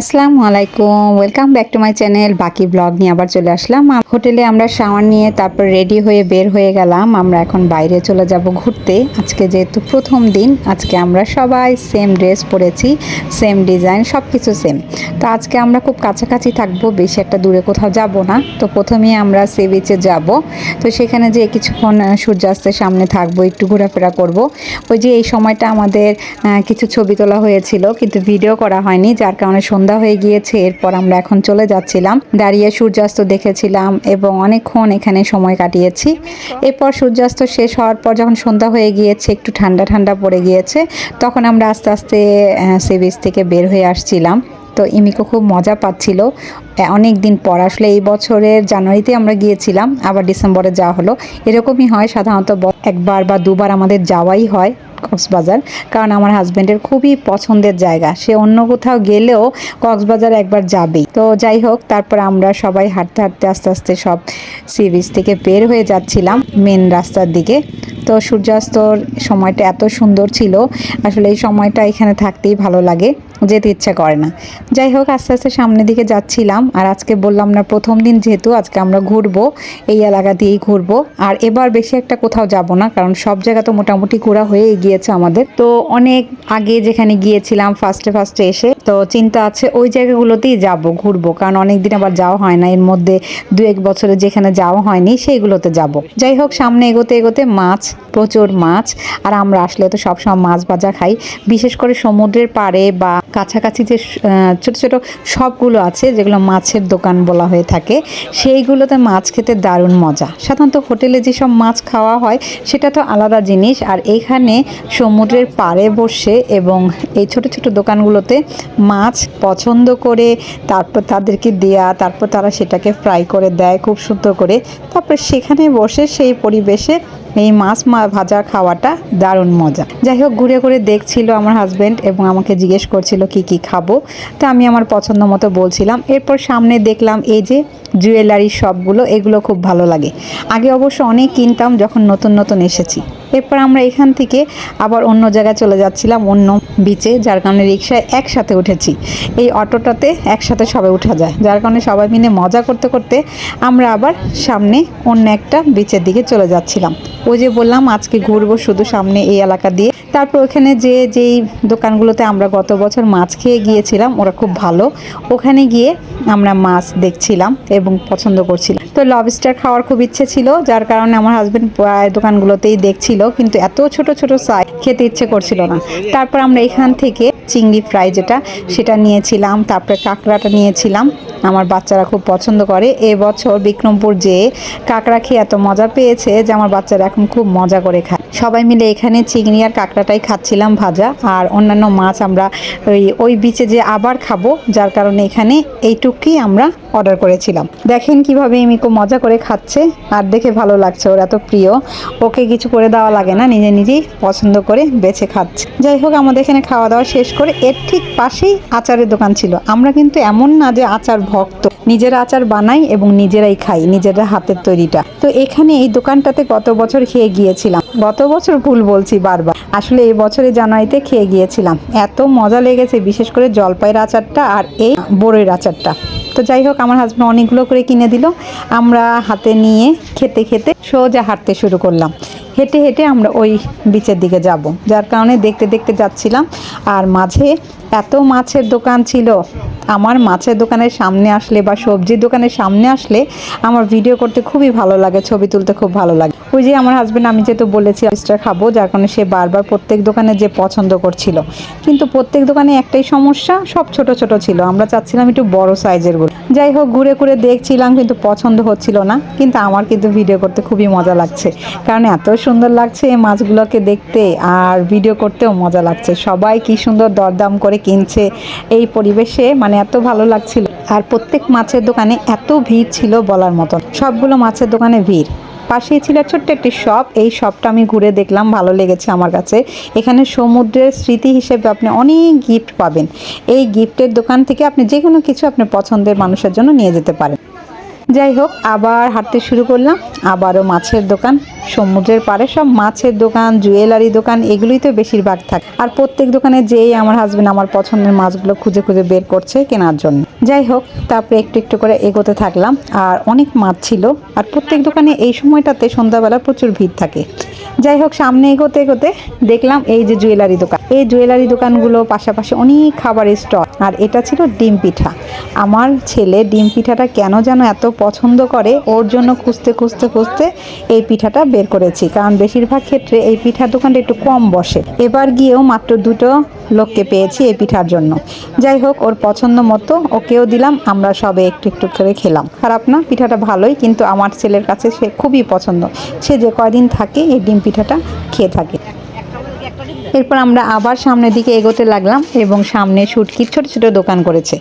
আসসালামু আলাইকুম welcome back to my channel বাকি ব্লগ নিয়ে আবার চলে আসলাম। হোটেলে আমরা শাওয়ার নিয়ে তারপর রেডি হয়ে বের হয়ে গেলাম। আমরা এখন বাইরে চলে যাব ঘুরতে। আজকে যেহেতু প্রথম দিন, আজকে আমরা সবাই সেম ড্রেস পরেছি সেম ডিজাইন সব কিছু সেম তো আজকে আমরা খুব কাছাকাছি থাকব, বেশি একটা দূরে কোথাও যাব না। তো প্রথমেই আমরা সি বিচে যাব। তো সেখানে যে কিছুক্ষণ সূর্যাস্তের সামনে থাকব, একটু ঘোরাফেরা করব। ওই যে এই সময়টা আমাদের কিছু ছবি তোলা হয়েছিল, কিন্তু ভিডিও করা হয়নি, যার কারণে সন্ধ্যা হয়ে গিয়েছে, এরপর আমরা এখন চলে যাচ্ছিলাম। দাঁড়িয়ে সূর্যাস্ত দেখেছিলাম এবং অনেকক্ষণ এখানে সময় কাটিয়েছি। এরপর সূর্যাস্ত শেষ হওয়ার পর যখন সন্ধ্যা হয়ে গিয়েছে, একটু ঠান্ডা ঠান্ডা পড়ে গিয়েছে, তখন আমরা আস্তে আস্তে সি বিচ থেকে বের হয়ে আসছিলাম। তো ইমিকো খুব মজা পাচ্ছিল। অনেক দিন পর আসলে এই বছরের জানুয়ারিতে আমরা গিয়েছিলাম, আবার ডিসেম্বরে যাওয়া হলো। এরকমই হয় সাধারণত একবার বা দুবার আমাদের যাওয়াই হয়। কক্সবাজার, কারণ আমার হাজব্যান্ডের খুবই পছন্দের জায়গা। সে অন্য কোথাও গেলেও কক্সবাজার একবার যাবেই। তো যাই হোক, তারপর আমরা সবাই হাঁটতে হাঁটতে আস্তে আস্তে সব সি বিচ থেকে বের হয়ে যাচ্ছিলাম মেন রাস্তার দিকে। তো সূর্যাস্তর সময়টা এত সুন্দর ছিল। আসলে এই সময়টা এখানে থাকতেই ভালো লাগে, যেতে ইচ্ছা করে না। যাই হোক, আস্তে আস্তে সামনের দিকে যাচ্ছিলাম। আর আজকে বললাম না, প্রথম দিন যেহেতু আজকে আমরা ঘুরবো, এই এলাকা দিয়েই ঘুরবো। আর এবার বেশি একটা কোথাও যাব না, কারণ সব জায়গা তো মোটামুটি ঘোরা হয়ে গিয়েছে আমাদের। তো অনেক আগে যেখানে গিয়েছিলাম ফার্স্টে ফার্স্টে এসে তো চিন্তা আছে ওই জায়গাগুলোতেই যাব, ঘুরবো। কারণ অনেক দিন আবার যাওয়া হয় না। এর মধ্যে দু এক বছরে যেখানে যাওয়া হয়নি সেইগুলোতে যাব। যাই হোক, সামনে এগোতে এগোতে মাছ, প্রচুর মাছ। আর আমরা আসলে তো সবসময় মাছ ভাজা খাই। বিশেষ করে সমুদ্রের পাড়ে বা কাছাকাছি যে ছোট ছোট সবগুলো আছে, যেগুলো মাছের দোকান বলা হয়ে থাকে, সেইগুলোতে মাছ খেতে দারুণ মজা। সাধারণত হোটেলে যেসব মাছ খাওয়া হয়, সেটা তো আলাদা জিনিস। আর এইখানে সমুদ্রের পাড়ে বসে এবং এই ছোট ছোট দোকানগুলোতে মাছ পছন্দ করে, তারপর তাদেরকে দেয়া, তারপর তারা সেটাকে ফ্রাই করে দেয় খুব সুন্দর করে। তারপর সেখানে বসে সেই পরিবেশে এই মাছ ভাজা খাওয়াটা দারুণ মজা। যাই হোক, ঘুরে ঘুরে দেখছিল আমার হাজব্যান্ড এবং আমাকে জিজ্ঞেস করছিল, কি কি খাব? তো আমি আমার পছন্দ মতো বলছিলাম। এরপর সামনে দেখলাম এই যে জুয়েলারি শপগুলো এগুলো খুব ভালো লাগে। আগে অবশ্য অনেক কিনতাম যখন নতুন নতুন এসেছি। এরপর আমরা এখান থেকে আবার অন্য জায়গায় চলে যাচ্ছিলাম, অন্য বিচে যার কারণে রিক্সায় একসাথে উঠেছি। এই অটোটাতে একসাথে সবাই উঠা যায়, যার কারণে সবাই মিলে মজা করতে করতে আমরা আবার সামনে অন্য একটা বিচের দিকে চলে যাচ্ছিলাম। ওই যে বললাম, আজকে ঘুরবো শুধু সামনে এই এলাকা দিয়ে। তারপর ওখানে যে, যেই দোকানগুলোতে আমরা গত বছর মাছ খেয়ে গিয়েছিলাম, ওরা খুব ভালো। ওখানে গিয়ে আমরা মাছ দেখছিলাম এবং পছন্দ করছিলাম। তো লবস্টার খাওয়ার খুব ইচ্ছে ছিল, যার কারণে আমার হাজবেন্ড প্রায় দোকানগুলোতেই দেখছিল, কিন্তু এত ছোট ছোট সাইজ খেতে ইচ্ছে করছিল না। তারপর আমরা এখান থেকে চিংড়ি ফ্রাই যেটা, সেটা নিয়েছিলাম, তারপরে কাঁকড়াটা নিয়েছিলাম। আমার বাচ্চারা খুব পছন্দ করে। এবছর বিক্রমপুর যেয়ে কাঁকড়া খেয়ে এত মজা পেয়েছে যে আমার বাচ্চারা এখন খুব মজা করে খায়। সবাই মিলে এখানে চিংড়ি আর কাঁকড়াটাই খাচ্ছিলাম ভাজা। আর অন্যান্য মাছ আমরা ওই ওই বিচে যে আবার খাব, যার কারণে এখানে এইটুকুই আমরা অর্ডার করেছিলাম। দেখেন কীভাবে মিকো মজা করে খাচ্ছে, আর দেখে ভালো লাগছে, ওর এত প্রিয়। ওকে কিছু করে দেওয়া লাগে না, নিজে নিজেই পছন্দ করে বেছে খাচ্ছে। যাই হোক, আমাদের এখানে খাওয়া দাওয়া শেষ করে এর ঠিক পাশেই আচারের দোকান ছিল। আমরা কিন্তু এমন না যে আচার ভক্ত। নিজের আচার বানাই এবং নিজেরাই খাই, নিজেরা হাতের তৈরিটা। তো এখানে এই দোকানটাতে গত বছর খেয়ে গিয়েছিলাম। গত বছর ভুল বলছি বারবার। আসলে এই বছরে জানুয়ারিতে খেয়ে গিয়েছিলাম। এত মজা লেগেছে, বিশেষ করে জলপাইয়ের আচারটা আর এই বড়ের আচারটা। তো যাই হোক, আমার হাজব্যান্ড অনেকগুলো করে কিনে দিল। আমরা হাতে নিয়ে খেতে খেতে সোজা হাঁটতে শুরু করলাম। হেঁটে হেঁটে আমরা ওই বিচের দিকে যাব। যার কারণে দেখতে দেখতে যাচ্ছিলাম। আর মাঝে এত মাছের দোকান ছিল। আমার মাছের দোকানের সামনে আসলে বা সবজির দোকানের সামনে আসলে আমার ভিডিও করতে খুবই ভালো লাগে, ছবি তুলতে খুব ভালো লাগে। ওই যে আমার হাজব্যান্ড আমি যেহেতু বলেছি অয়েস্টার খাব, যার কারণে সে বারবার প্রত্যেক দোকানে যে পছন্দ করছিল। কিন্তু প্রত্যেক দোকানে একটাই সমস্যা, সব ছোট ছোট ছিল। আমরা চাচ্ছিলাম একটু বড় সাইজেরগুলো যাই হোক, ঘুরে ঘুরে দেখছিলাম, কিন্তু পছন্দ হচ্ছিল না। কিন্তু আমার কিন্তু ভিডিও করতে খুবই মজা লাগছে। কারণ এত সুন্দর লাগছে এই মাছগুলোকে দেখতে আর ভিডিও করতেও মজা লাগছে। সবাই কি সুন্দর দরদাম করে কিনছে এই পরিবেশে মানে এত ভালো লাগছিল। আর প্রত্যেক মাছের দোকানে এত ভিড় ছিল বলার মতন। সবগুলো মাছের দোকানে ভিড়। পাশেই ছিল ছোট্ট একটি শপ এই শপটা আমি ঘুরে দেখলাম, ভালো লেগেছে আমার কাছে। এখানে সমুদ্রের স্মৃতি হিসেবে আপনি অনেক গিফট পাবেন। এই গিফটের দোকান থেকে আপনি যে কোনো কিছু আপনার পছন্দের মানুষের জন্য নিয়ে যেতে পারেন। যাই হোক, আবার হাঁটতে শুরু করলাম। আবারও মাছের দোকান। সমুদ্রের পাড়ে সব মাছের দোকান, জুয়েলারি দোকান, এগুলোই তো বেশিরভাগ থাকে। আর প্রত্যেক দোকানে যেই আমার হাজব্যান্ড আমার পছন্দের মাছগুলো খুঁজে খুঁজে বের করছে কেনার জন্য। যাই হোক, তারপরে একটু একটু করে এগোতে থাকলাম। আর অনেক মাছ ছিল। আর প্রত্যেক দোকানে এই সময়টাতে সন্ধ্যাবেলা প্রচুর ভিড় থাকে। যাই হোক সামনে এগোতে এগোতে দেখলাম এই যে জুয়েলারি দোকান। এই জুয়েলারি দোকানগুলো পাশাপাশি অনেক খাবারের স্টল। আর এটা ছিল ডিম পিঠা। আমার ছেলে ডিম পিঠাটা কেন যেন এত পছন্দ করে, ওর জন্য খুঁজতে খুঁজতে খুঁজতে এই পিঠাটা বের করেছি। কারণ বেশিরভাগ ক্ষেত্রে এই পিঠার দোকানটা একটু কম বসে। এবার গিয়েও মাত্র দুটো লোককে পেয়েছি এই পিঠার জন্য। যাই হোক ওর পছন্দ মতো ওকেও দিলাম, আমরা সবে একটু একটু করে খেলাম। খারাপ না, পিঠাটা ভালোই, কিন্তু আমার ছেলের কাছে সে খুবই পছন্দ। সে যে কয়দিন থাকে, এই ডিম পিঠাটা খেয়ে থাকে। এরপর আমরা আবার সামনের দিকে এগোতে লাগলাম এবং সামনে শুটকির ছোট ছোট দোকান করেছে।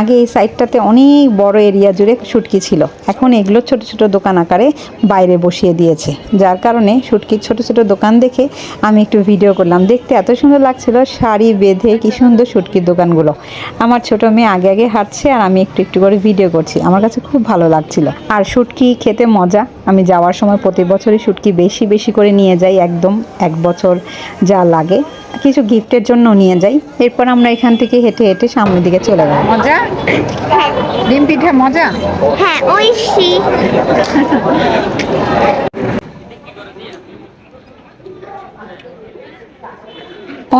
আগে এই সাইডটাতে অনেক বড় এরিয়া জুড়ে শুটকি ছিল। এখন এগুলো ছোট ছোট দোকান আকারে বাইরে বসিয়ে দিয়েছে। যার কারণে শুটকির ছোট ছোট দোকান দেখে আমি একটু ভিডিও করলাম। দেখতে এত সুন্দর লাগছিল, শাড়ি বেঁধে কি সুন্দর শুটকির দোকানগুলো। আমার ছোট মেয়ে আগে আগে হাঁটছে আর আমি একটু একটু করে ভিডিও করছি। আমার কাছে খুব ভালো লাগছিল। আর শুটকি খেতে মজা। আমি যাওয়ার সময় প্রতি বছরই শুটকি বেশি বেশি করে নিয়ে যাই একদম এক বছর যা লাগে। কিছু গিফটের জন্য নিয়ে যাই। এরপর আমরা এখান থেকে হেঁটে হেঁটে সামনের দিকে চলে গেলাম মজা? ডিম পিঠা মজা? হ্যাঁ ঐশী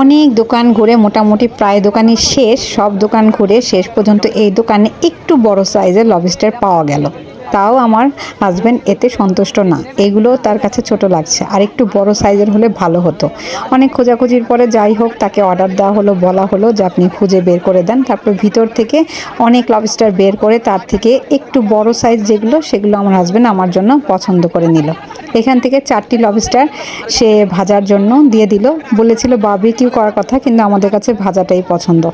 অনেক দোকান ঘুরে মোটামুটি প্রায় দোকানই শেষ। সব দোকান ঘুরে শেষ পর্যন্ত এই দোকানে একটু বড় সাইজের লবস্টার পাওয়া গেল। তাও আমার হাজব্যান্ড এতে সন্তুষ্ট না। এগুলো তার কাছে ছোট লাগছে। আর একটু বড় সাইজের হলে ভালো হতো। অনেক খোঁজাখুঁজির পরে যাই হোক, তাকে অর্ডার দেওয়া হলো, বলা হলো যে আপনি খুঁজে বের করে দেন। তারপর ভিতর থেকে অনেক লবস্টার বের করে তার থেকে একটু বড় সাইজ যেগুলো, সেগুলো আমার হাজব্যান্ড আমার জন্য পছন্দ করে নিল। এখান থেকে চারটি লবস্টার সে ভাজার জন্য দিয়ে দিল। বলেছিল বারবিকিউ করার কথা, কিন্তু আমাদের কাছে ভাজাটাই পছন্দ।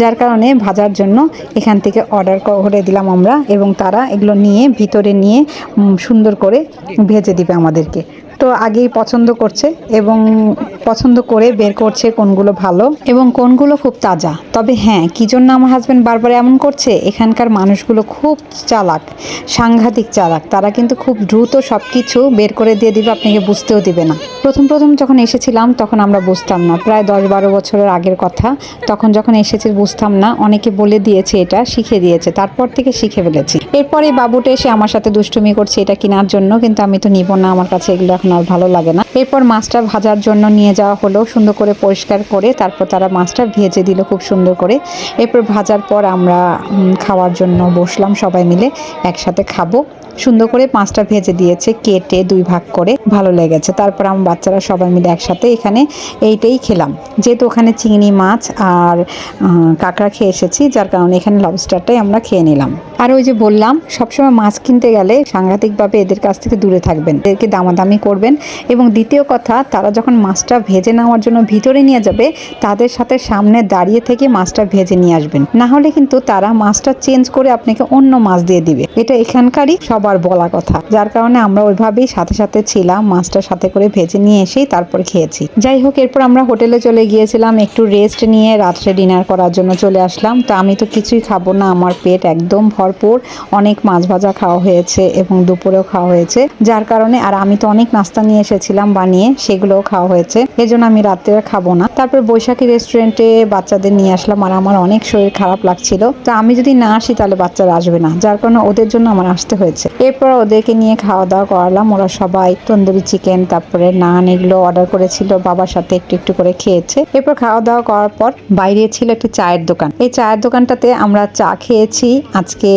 যার কারণে ভাজার জন্য এখান থেকে অর্ডার করে দিলাম আমরা এবং তারা এগুলো নিয়ে ভিতরে নিয়ে সুন্দর করে ভেজে দিবে আমাদেরকে। তো আগেই পছন্দ করছে এবং পছন্দ করে বের করছে কোনগুলো ভালো এবং কোনগুলো খুব তাজা। তবে হ্যাঁ কী জন্য আমার হাজব্যান্ড বারবার এমন করছে? এখানকার মানুষগুলো খুব চালাক, সাংঘাতিক চালাক। তারা কিন্তু খুব দ্রুত সব কিছু বের করে দিয়ে দিবে, আপনাকে বুঝতেও দিবে না। প্রথম প্রথম যখন এসেছিলাম, তখন আমরা বুঝতাম না। প্রায় দশ বারো বছরের আগের কথা। তখন যখন এসেছি, বুঝতাম না। অনেকে বলে দিয়েছে এটা, শিখে দিয়েছে। তারপর থেকে শিখে ফেলেছি। এরপরে বাবুটা এসে আমার সাথে দুষ্টুমি করছে এটা কেনার জন্য, কিন্তু আমি তো নিব না, আমার কাছে এগুলো আর ভালো লাগে না। এরপর মাছটা ভাজার জন্য নিয়ে যাওয়া হলো, সুন্দর করে পরিষ্কার করে, তারপর তারা মাছটা ভেজে দিল খুব সুন্দর করে। এরপর ভাজার পর আমরা খাওয়ার জন্য বসলাম সবাই মিলে, একসাথে খাব। সুন্দর করে মাছটা ভেজে দিয়েছে, কেটে দুই ভাগ করে, ভালো লেগেছে। তারপর আমার বাচ্চারা সবাই মিলে একসাথে এখানে এইটাই খেলাম। যেহেতু ওখানে চিংড়ি মাছ আর কাঁকড়া খেয়ে এসেছি, যার কারণে এখানে লবস্টারটাই আমরা খেয়ে নিলাম। আর ওই যে বললাম, সবসময় মাছ কিনতে গেলে সাংঘাতিকভাবে এদের কাছ থেকে দূরে থাকবেন, এদেরকে দামাদামি করবেন এবং দ্বিতীয় কথা, তারা যখন মাছটা ভেজে নেওয়ার জন্য ভিতরে নিয়ে যাবে, তাদের সাথে সামনে দাঁড়িয়ে থেকে মাছটা ভেজে নিয়ে আসবেন। না হলে কিন্তু তারা মাছটা চেঞ্জ করে আপনাকে অন্য মাছ দিয়ে দিবে। এটা এখানকারই সবার বলা কথা। যার কারণে আমরা ওইভাবেই সাথে সাথে ছিলাম, মাছটা সাথে করে ভেজে নিয়ে এসেই তারপর খেয়েছি। যাই হোক, এরপর আমরা হোটেলে চলে গিয়েছিলাম, একটু রেস্ট নিয়ে রাত্রে ডিনার করার জন্য চলে আসলাম। তো আমি তো কিছুই খাব না, আমার পেট একদম ভরপুর। অনেক মাছ ভাজা খাওয়া হয়েছে এবং দুপুরেও খাওয়া হয়েছে। যার কারণে, আর আমি তো অনেক নাস্তা নিয়ে এসেছিলাম বানিয়ে সেগুলোও খাওয়া হয়েছে। এজন্য আমি রাত্রে খাব না। তারপর বৈশাখী রেস্টুরেন্টে বাচ্চাদের নিয়ে আসলাম আর আমার অনেক শরীর খারাপ লাগছিল। তো আমি যদি না আসি তাহলে বাচ্চারা আসবে না। যার কারণে ওদের জন্য আমার আসতে হয়েছে। এরপর ওদেরকে নিয়ে খাওয়া দাওয়া করালাম। ওরা সবাই তন্দুরি চিকেন তারপরে নান এগুলো অর্ডার করেছিল। বাবার সাথে একটু একটু করে খেয়েছে। এরপর খাওয়া দাওয়া করার পর বাইরে ছিল একটি চায়ের দোকান। এই চায়ের দোকানটাতে আমরা চা খেয়েছি আজকে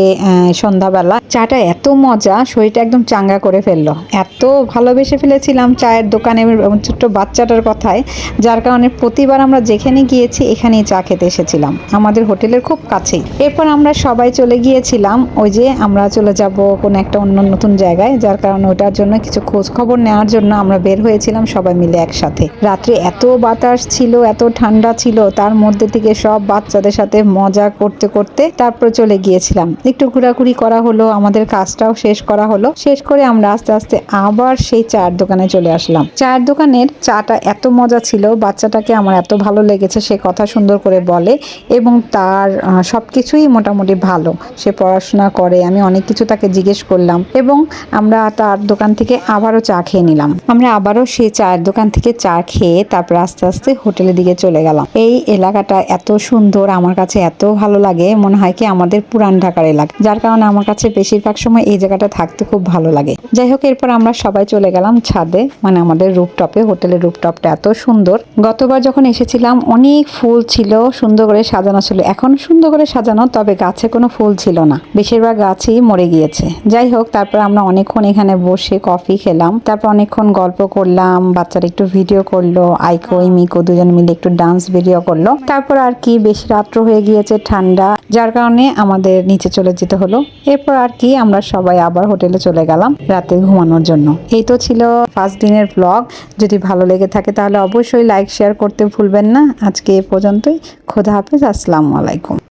সন্ধ্যাবেলা। চাটা এত মজা, শরীরটা একদম চাঙ্গা করে ফেলল। এত ভালোবেসে ফেলেছিলাম চায়ের দোকানে ছোট্ট বাচ্চাটার কথায়, যার কারণে প্রতিবার আমরা যেখানে গিয়েছি এখানেই চা খেতে এসেছিলাম। আমাদের হোটেলের খুব কাছেই। এরপর আমরা সবাই চলে গিয়েছিলাম, ওই যে আমরা চলে যাব কোনো একটা অন্য নতুন জায়গায়, যার কারণে ওটার জন্য কিছু খোঁজ খবর নেওয়ার জন্য আমরা বের হয়েছিলাম সবাই মিলে একসাথে। রাত্রে এত বাতাস ছিল, এত ঠান্ডা ছিল, তার মধ্যে থেকে সব বাচ্চাদের সাথে মজা করতে করতে তারপর চলে গিয়েছিলাম। একটু ঘোরাঘুরি করা হলো, আমাদের কাজটাও শেষ করা হলো। শেষ করে আমরা আস্তে আস্তে আবার সেই চায়ের দোকানে চলে আসলাম। আসলাম চায়ের দোকানের চাটা এত মজা ছিল বাচ্চাটাকে আমার এত ভালো লেগেছে সে কথা সুন্দর করে বলে এবং তার আহ, সবকিছুই মোটামুটি ভালো। সে পড়াশোনা করে আমি অনেক কিছু তাকে জিজ্ঞেস করলাম এবং আমরা তার দোকান থেকে আবারও চা খেয়ে নিলাম। আমরা আবারও সেই চায়ের দোকান থেকে চা খেয়ে তারপর আস্তে আস্তে হোটেলের দিকে চলে গেলাম। এই এলাকাটা এত সুন্দর আমার কাছে এত ভালো লাগে মনে হয় কি আমাদের পুরান ঢাকার এলাকা। যার কারণে আমার কাছে বেশিরভাগ সময় এই জায়গাটা থাকতে খুব ভালো লাগে। যাই হোক এরপর আমরা সবাই চলে গেলাম ছাদে মানে আমাদের রুপটপে হোটেলের রুপটপটা এত সুন্দর। গতবার যখন এসেছিলাম, অনেক ফুল ছিল, সুন্দর করে সাজানো ছিল। এখন সুন্দর করে সাজানো, তবে গাছে কোনো ফুল ছিল না। বেশিরভাগ গাছই মরে গিয়েছে। যাই হোক, তারপর আমরা অনেকক্ষণ এখানে বসে কফি খেলাম। তারপর অনেকক্ষণ গল্প করলাম, বাচ্চারা একটু ভিডিও করল, আইকো, ইমিকো দুজন মিলে একটু ডান্স ভিডিও করল। তারপর আর কি, বেশি রাত্র হয়ে গিয়েছে ঠান্ডা, যার কারণে আমাদের নিচে চলে যেতে হলো। এরপর আর কি, আমরা সবাই আবার হোটেলে চলে গেলাম, রাতে ঘুমানোর জন্য। এই তো ছিল ফার্স্ট দিনের ব্লগ যদি ভালো লেগে থাকে তাহলে অবশ্যই লাইক শেয়ার করতে ভুলবেন না। আজকে এ পর্যন্তই। খোদা হাফেজ, আসসালামু আলাইকুম।